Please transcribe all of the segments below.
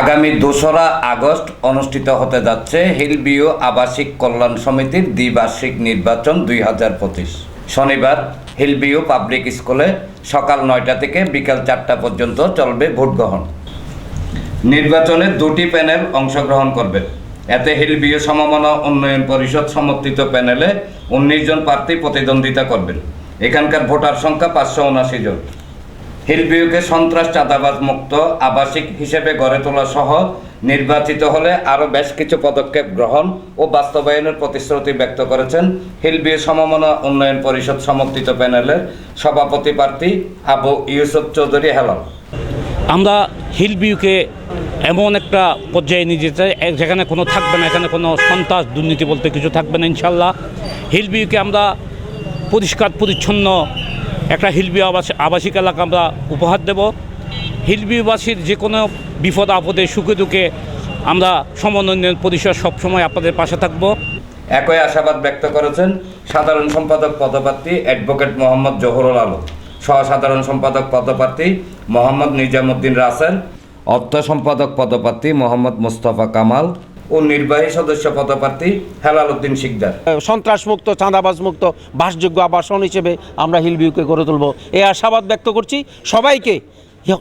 আগামী দোসরা আগস্ট অনুষ্ঠিত হতে যাচ্ছে হিলবিও আবাসিক কল্যাণ সমিতির দ্বিবার্ষিক নির্বাচন দুই হাজার পঁচিশ। শনিবার হিলবিও পাবলিক স্কুলে সকাল নয়টা থেকে বিকাল চারটা পর্যন্ত চলবে ভোট গ্রহণ নির্বাচনে দুটি প্যানেল অংশগ্রহণ করবে। এতে হিলবিও সমমনা উন্নয়ন পরিষদ সমর্থিত প্যানেলে উনিশ জন প্রার্থী প্রতিদ্বন্দ্বিতা করবেন। এখানকার ভোটার সংখ্যা পাঁচশো উনাশি জন। হিলবিউকে সন্ত্রাস চাঁদাবাজ মুক্ত আবাসিক হিসেবে গড়ে তোলা সহ নির্বাচিত হলে আরও বেশ কিছু পদক্ষেপ গ্রহণ ও বাস্তবায়নের প্রতিশ্রুতি ব্যক্ত করেছেন হিলবিউ সমমনা উন্নয়ন পরিষদ সমর্থিত প্যানেলের সভাপতি প্রার্থী আবু ইউসুফ চৌধুরী হেলাল। আমরা হিল ভিউকে এমন একটা পর্যায়ে নিয়ে যেতে চাই যেখানে কোনো থাকবে না, এখানে কোনো সন্ত্রাস, দুর্নীতি বলতে কিছু থাকবে না, ইনশাল্লাহ। হিল ভিউকে আমরা পরিষ্কার, পরিচ্ছন্ন একটা হিলবি আবাস আবাসিক এলাকা আমরা উপহার দেব। হিলবিউবাসীর যে কোনো বিপদ, আপদে, সুখে দুঃখে আমরা সমন্বয় পরিষদ সবসময় আপনাদের পাশে থাকব। একই আশাবাদ ব্যক্ত করেছেন সাধারণ সম্পাদক পদপ্রার্থী অ্যাডভোকেট মোহাম্মদ জহুরুল আলম সহ সাধারণ সম্পাদক পদপ্রার্থী মোহাম্মদ নিজামুদ্দিন রাসেল, অর্থ সম্পাদক পদপ্রার্থী মোহাম্মদ মুস্তফা কামাল ও নির্বাহী সদস্য পদপ্রার্থী হেলাল উদ্দিন শিকদার। সন্ত্রাসমুক্ত চাঁদাবাজ মুক্ত বাসযোগ্য আবাসন হিসেবে আমরা হিলভিউকে গড়ে তুলব। এই আশাবাদ ব্যক্ত করছি। সবাইকে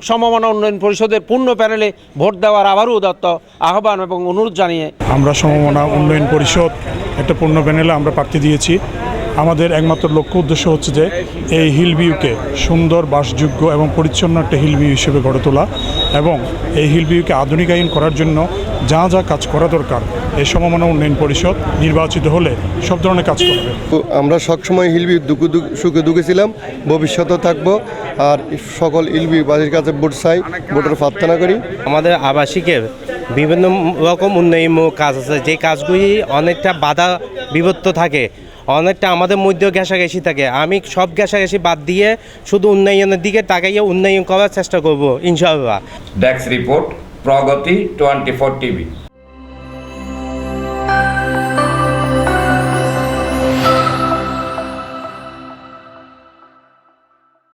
সমমানা উন্নয়ন পরিষদের পূর্ণ প্যানেলে ভোট দেওয়ার আবারও উদাত্ত আহ্বান এবং অনুরোধ জানিয়ে আমরা সমমনা উন্নয়ন পরিষদ একটা পূর্ণ প্যানেলে আমরা প্রার্থী দিয়েছি। আমাদের একমাত্র লক্ষ্য উদ্দেশ্য হচ্ছে যে এই হিল ভিউকে সুন্দর বাসযোগ্য এবং পরিচ্ছন্ন একটা হিল ভিউ হিসেবে গড়ে তোলা। এবং এই হিল ভিউকে আধুনিকায়ন করার জন্য যা যা কাজ করা দরকার এই সমমনা উন্নয়ন পরিষদ নির্বাচিত হলে সব ধরনের কাজ করবে। তো আমরা সবসময় হিলবি দুঃখ দুঃখ সুখে দুঃখে ছিলাম ভবিষ্যতেও থাকব আর সকল ইলবি বাসীর কাছে ভোট চাই ভোটের প্রার্থনা করি। আমাদের আবাসিকের বিভিন্ন রকম উন্নয়নমূলক কাজ আছে যে কাজগুলি অনেকটা বাধা বিভক্ত থাকে অনেকটা আমাদের মধ্যেও ঘেঁষাঘেঁষি থাকে। আমি সব ঘেঁষাঘেঁষি বাদ দিয়ে শুধু উন্নয়নের দিকে তাকাইয়ে উন্নয়ন করার চেষ্টা করব, ইনশাআল্লাহ। Desk report Pragati twenty four TV